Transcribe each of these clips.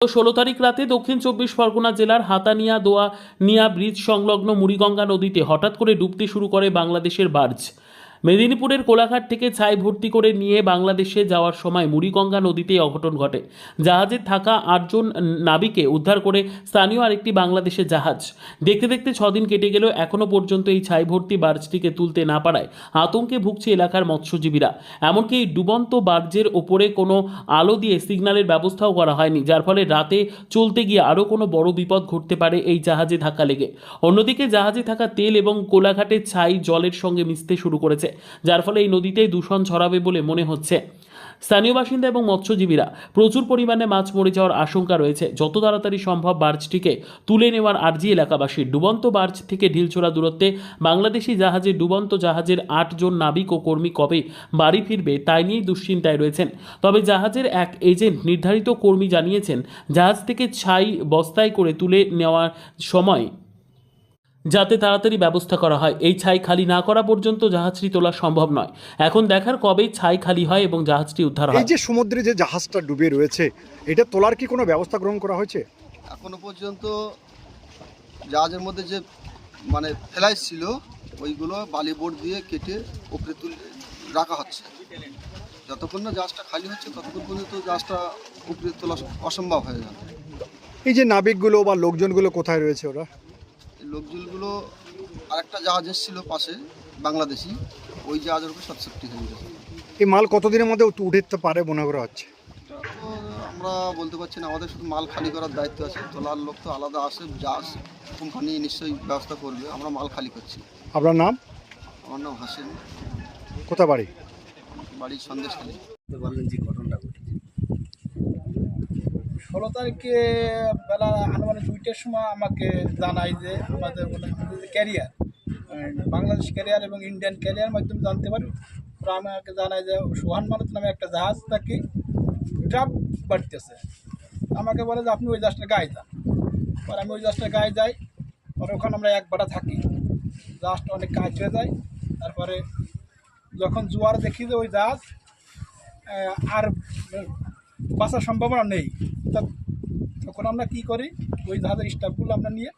ষোলো তারিখ রাতে দক্ষিণ চব্বিশ পরগনা জেলার হাতানিয়া দোয়া নিয়া ব্রিজ সংলগ্ন মুড়িগঙ্গা নদীতে হঠাৎ করে ডুবতে শুরু করে বাংলাদেশের বার্জ। মেদিনীপুরের কোলাঘাট থেকে ছাই ভর্তি করে নিয়ে বাংলাদেশে যাওয়ার সময় মুড়িগঙ্গা নদীতে অঘটন ঘটে। জাহাজে থাকা আটজন নাবিকে উদ্ধার করে স্থানীয় আরেকটি বাংলাদেশের জাহাজ। দেখতে দেখতে ছদিন কেটে গেলেও এখনও পর্যন্ত এই ছাই ভর্তি বার্জটিকে তুলতে না পারায় আতঙ্কে ভুগছে এলাকার মৎস্যজীবীরা। এমনকি এই ডুবন্ত বার্জের ওপরে কোনো আলো দিয়ে সিগন্যালের ব্যবস্থাও করা হয়নি, যার ফলে রাতে চলতে গিয়ে আরও কোনো বড় বিপদ ঘটতে পারে এই জাহাজে ধাক্কা লেগে। অন্যদিকে জাহাজে থাকা তেল এবং কোলাঘাটের ছাই জলের সঙ্গে মিশতে শুরু করেছে। যার ফলে এই নদীতেই দূষণ ছড়াবে বলে মনে হচ্ছে। স্থানীয় বাসিন্দা এবং মৎস্যজীবীরা প্রচুর পরিমাণে মাছ মরে যাওয়ার আশঙ্কা রয়েছে। যত তাড়াতাড়ি সম্ভব বার্জটিকে তুলে নেওয়ার আর্জি এলাকাবাসীর। ডুবন্ত বার্জ থেকে ঢিলছোড়া দূরত্বে বাংলাদেশি জাহাজে ডুবন্ত জাহাজের আটজন নাবিক ও কর্মী কবে বাড়ি ফিরবে তাই নিয়েই দুশ্চিন্তায় রয়েছেন। তবে জাহাজের এক এজেন্ট নির্ধারিত কর্মী জানিয়েছেন, জাহাজ থেকে ছাই বস্তায় করে তুলে নেওয়ার সময় যাতে তাড়াতাড়ি ব্যবস্থা করা হয়। এই ছাই খালি না করা পর্যন্ত জাহাজটি তোলা সম্ভব নয়। এখন দেখার কবেই ছাই খালি হয় এবং জাহাজটি উদ্ধার হয়। এই যে সমুদ্রে যে জাহাজটা ডুবে রয়েছে এটা তোলার কি কোনো ব্যবস্থা গ্রহণ করা হয়েছে? এখনও পর্যন্ত জাহাজের মধ্যে যে মানে ফ্লাইস ছিল ওইগুলো বালি বোর্ড দিয়ে কেটে উপরে তুলে রাখা হচ্ছে। যতক্ষণ না জাহাজটা খালি হচ্ছে ততক্ষণ পর্যন্ত জাহাজটা উপরে তোলা অসম্ভব হয়ে যাবে। এই যে নাবিকগুলো বা লোকজনগুলো কোথায় রয়েছে ওরা? লোকজনগুলো আরেকটা জাহাজ এসেছিল পাশে বাংলাদেশি। ওই জাহাজের উপরে সব সেফটি হয়ে গেছে। এই মাল কতদিনের মধ্যে উঠে উঠতে পারে মনে করা হচ্ছে? তো আমরা বলতে পারছি না আমাদের শুধু মাল খালি করার দায়িত্ব আছে। তোলার লোক তো আলাদা আসে জাহাজ কোম্পানি নিশ্চয়ই ব্যবস্থা করবে আমরা মাল খালি করছি। আপনার নাম? আমার নাম হাসিন কোথা বাড়ি? বাড়ির সন্দেশখালী। বলতে পারবেন যে ঘটনাটা ঘটেছে। ষোলো তারিখে বেলা আনুমানিক দুইটার সময় আমাকে জানায় যে আমাদের মানে ক্যারিয়ার, বাংলাদেশ ক্যারিয়ার এবং ইন্ডিয়ান ক্যারিয়ার মাধ্যমে জানতে পারি। ওরা আমাকে জানায় যে সোহান মানত নামে একটা জাহাজ নাকি ড্রাফ বাড়তেছে। আমাকে বলে যে, আপনি ওই জাহাজটা গায়ে যান। পরে আমি ওই জাহাজটার গায়ে যাই, পরে ওখানে আমরা এক বাটা থাকি। জাহাজটা অনেক কাজ হয়ে যায়। তারপরে যখন জোয়ার দেখি যে ওই জাহাজ আর বাঁচার সম্ভাবনা নেই। তা তখন আমরা কি করি? ওই জাহাজের স্টাফগুলো আমরা নিয়ে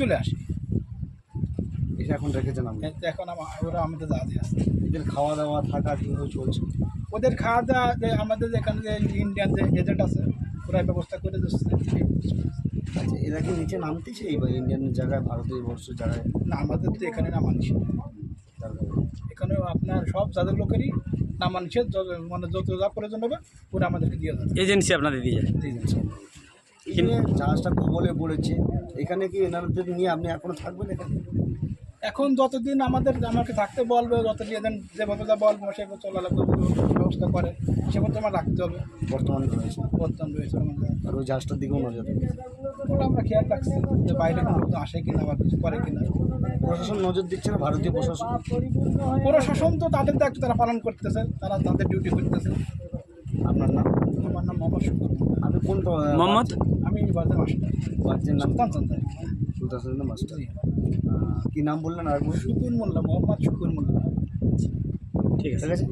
চলে আসি। এখন রেখেছেন আপনি? এখন ওরা আমাদের জাহাজে আছে। এদের খাওয়া দাওয়া থাকা কীভাবে চলছে? ওদের খাওয়া দাওয়া যে আমাদের যে এখানে যে ইন্ডিয়ান যে এজেন্ট আছে ওরা ব্যবস্থা করে দিচ্ছে। আচ্ছা এরা কি নিচে নামতেছে এই ইন্ডিয়ান জায়গায় ভারতীয় বর্ষ জায়গায়? না আমাদের তো এখানে নামা নিষেধ। তার এখানে আপনার সব যাদের লোকেরই নামা নিষেধ যত- মানে যত যা প্রয়োজন হবে ওরা আমাদেরকে দিয়ে দেবে। এজেন্সি আপনাদের দিয়ে যায়? দিয়ে দিচ্ছে এই যে জাহাজটা কবলে পড়েছে এখানে কি এনাদের নিয়ে আপনি এখনও থাকবেন এখানে? এখন যতদিন আমাদের আমাকে থাকতে বলবে যতদিন এদের যেভাবে যা বলব সেভাবে চলা লাগবে ব্যবস্থা করে। সেভাবে আমার রাখতে হবে। বর্তমানে রয়েছে? বর্তমান রয়েছে আর ওই জাহাজটার দিকেও নজর। ওটা আমরা খেয়াল রাখছি যে বাইরে কোনো আসে কিনা বা কিছু করে কিনা। প্রশাসন নজর দিচ্ছে না ভারতীয় প্রশাসন। প্রশাসন তো তাদের দায়িত্ব তারা পালন করতেছে তারা তাদের ডিউটি করতেছে। আপনার নাম? আমার নাম মোহাম্মদ শুকুর আমি কোন মোহাম্মদ? আমি বাজার মাস্টার। সুলতান নাম? সুলতান চন্দ্র। সুলতান মাস্টার। কি নাম বললেন আর শুকুর মোল্লা মোহাম্মদ শুকুর মোল্লা। ঠিক আছে ঠিক আছে।